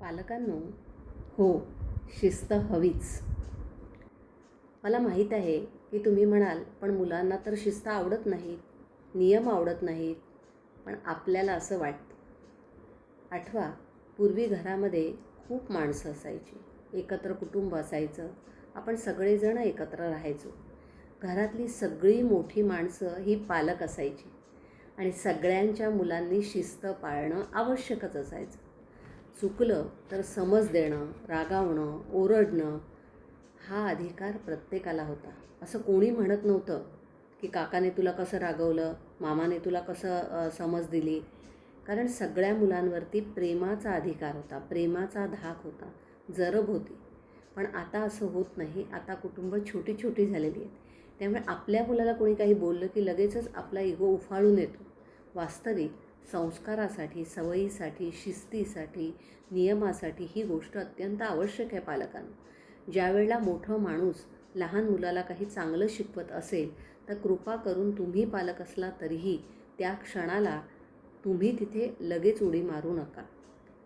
पालकांनो हो शिस्त हवीच. मला माहीत आहे की तुम्ही म्हणाल पण मुलांना तर शिस्त आवडत नाहीत नियम आवडत नाहीत पण आपल्याला असं वाटतं. आठवा पूर्वी घरामध्ये खूप माणसं असायची. एकत्र कुटुंब असायचं. आपण सगळेजण एकत्र राहायचो. घरातली सगळी मोठी माणसं ही पालक असायची. आणि सगळ्यांच्या मुलांनी शिस्त पाळणं आवश्यकच असायचं. चुकलं तर समज देणं रागावणं ओरडणं हा अधिकार प्रत्येकाला होता. असं कोणी म्हणत नव्हतं की काकाने तुला कसं रागवलं मामाने तुला कसं समज दिली. कारण सगळ्या मुलांवरती प्रेमाचा अधिकार होता प्रेमाचा धाक होता जरब होती. पण आता असं होत नाही. आता कुटुंब छोटी छोटी झालेली आहेत. त्यामुळे आपल्या मुलाला कोणी काही बोललं की लगेचच आपला इगो उफाळून येतो. वास्तविक संस्कारासाठी सवयीसाठी शिस्तीसाठी नियमासाठी ही गोष्ट अत्यंत आवश्यक आहे पालकांना. ज्यावेळेला मोठं माणूस लहान मुलाला काही चांगलं शिकवत असेल तर कृपा करून तुम्ही पालक असला तरीही त्या क्षणाला तुम्ही तिथे लगेच उडी मारू नका.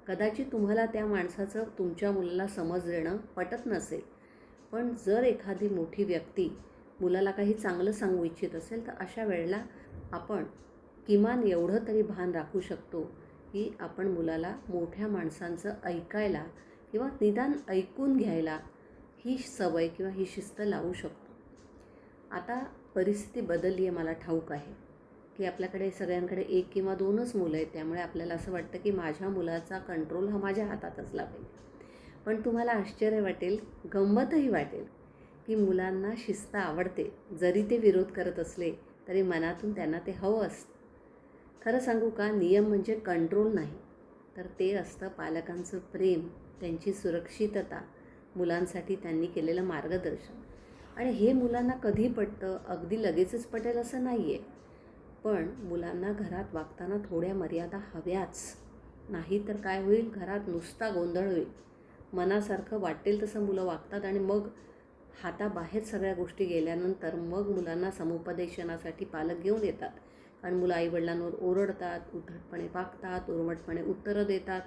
कदाचित तुम्हाला त्या माणसाचं तुमच्या मुलाला समज देणं पटत नसेल पण जर एखादी मोठी व्यक्ती मुलाला काही चांगलं सांगू इच्छित असेल तर अशा वेळेला आपण किमान एवढं तरी भान राखू शकतो की आपण मुलाला मोठ्या माणसांचं ऐकायला किंवा निदान ऐकून घ्यायला ही सवय किंवा ही शिस्त लावू शकतो. आता परिस्थिती बदलली आहे मला ठाऊक आहे की आपल्याकडे सगळ्यांकडे एक किंवा दोनच मुलं आहेत त्यामुळे आपल्याला असं वाटतं की माझ्या मुलाचा कंट्रोल हा माझ्या हातात असला पाहिजे पण तुम्हाला आश्चर्य वाटेल गंमतही वाटेल की मुलांना शिस्त आवडते. जरी ते विरोध करत असले तरी मनातून त्यांना ते हवं असतं. खरं सांगू का? नियम म्हणजे कंट्रोल नाही. तर ते असतं पालकांचं प्रेम त्यांची सुरक्षितता मुलांसाठी त्यांनी केलेलं मार्गदर्शन. आणि हे मुलांना कधी पटतं? अगदी लगेचच पटेल असं नाही आहे पण मुलांना घरात वागताना थोड्या मर्यादा हव्याच. नाही तर काय होईल? घरात नुसता गोंधळ होईल. मनासारखं वाटेल तसं मुलं वागतात आणि मग हाताबाहेर सगळ्या गोष्टी गेल्यानंतर मग मुलांना समुपदेशनासाठी पालक घेऊन येतात. कारण मुलं आईवडिलांवर ओरडतात उद्धटपणे वागतात उर्मटपणे उत्तरं देतात.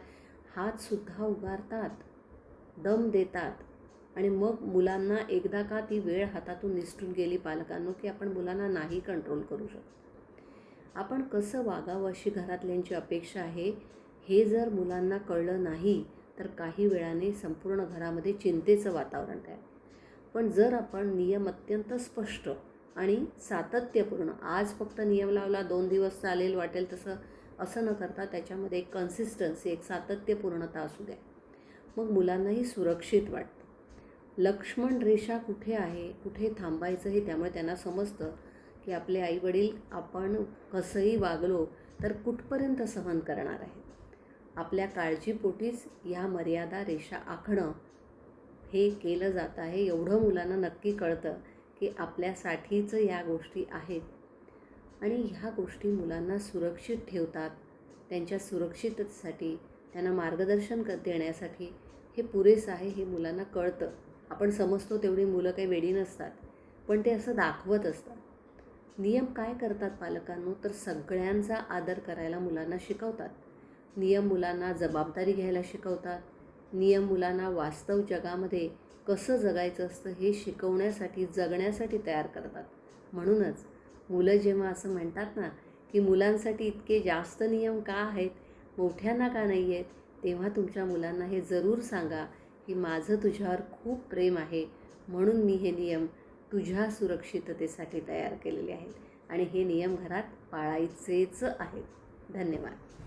हातसुद्धा उगारतात दम देतात. आणि मग मुलांना एकदा का ती वेळ हातातून निसटून गेली पालकांनो की आपण मुलांना नाही कंट्रोल करू शकतो. आपण कसं वागावं अशी घरातल्यांची अपेक्षा आहे हे जर मुलांना कळलं नाही तर काही वेळाने संपूर्ण घरामध्ये चिंतेचं वातावरण तयार पण जर आपण नियम अत्यंत स्पष्ट आणि सातत्यपूर्ण. आज फक्त नियम लावला दोन दिवस चालेल वाटेल तसं असं न करता त्याच्यामध्ये एक कन्सिस्टन्सी एक सातत्यपूर्णता असू द्या. मग मुलांनाही सुरक्षित वाटतं. लक्ष्मण रेषा कुठे आहे कुठे थांबायचं हे त्यामुळे त्यांना समजतं की आपले आईवडील आपण कसंही वागलो तर कुठपर्यंत सहन करणार आहे आपल्या काळजीपोटीच ह्या मर्यादा रेषा आखणं हे केलं जात आहे एवढं मुलांना नक्की कळतं. की आपल्यासाठीचं या गोष्टी आहेत. आणि ह्या गोष्टी मुलांना सुरक्षित ठेवतात. त्यांच्या सुरक्षिततेसाठी त्यांना मार्गदर्शन क देण्यासाठी हे पुरेसं आहे हे मुलांना कळतं. आपण समजतो तेवढी मुलं काही वेडी नसतात पण ते असं दाखवत असतात. नियम काय करतात पालकांनो? तर सगळ्यांचा आदर करायला मुलांना शिकवतात. नियम मुलांना जबाबदारी घ्यायला शिकवतात. नियम मुलांना वास्तव जगामध्ये कसं जगायचं असतं हे शिकवण्यासाठी जगण्यासाठी तयार करतात. म्हणूनच मुलं जेव्हा असं म्हणतात ना की मुलांसाठी इतके जास्त नियम का आहेत मोठ्यांना का नाही आहेत तेव्हा तुमच्या मुलांना हे जरूर सांगा की माझं तुझ्यावर खूप प्रेम आहे म्हणून मी हे नियम तुझ्या सुरक्षिततेसाठी तयार केलेले आहेत. आणि हे नियम घरात पाळायचेच आहेत. धन्यवाद.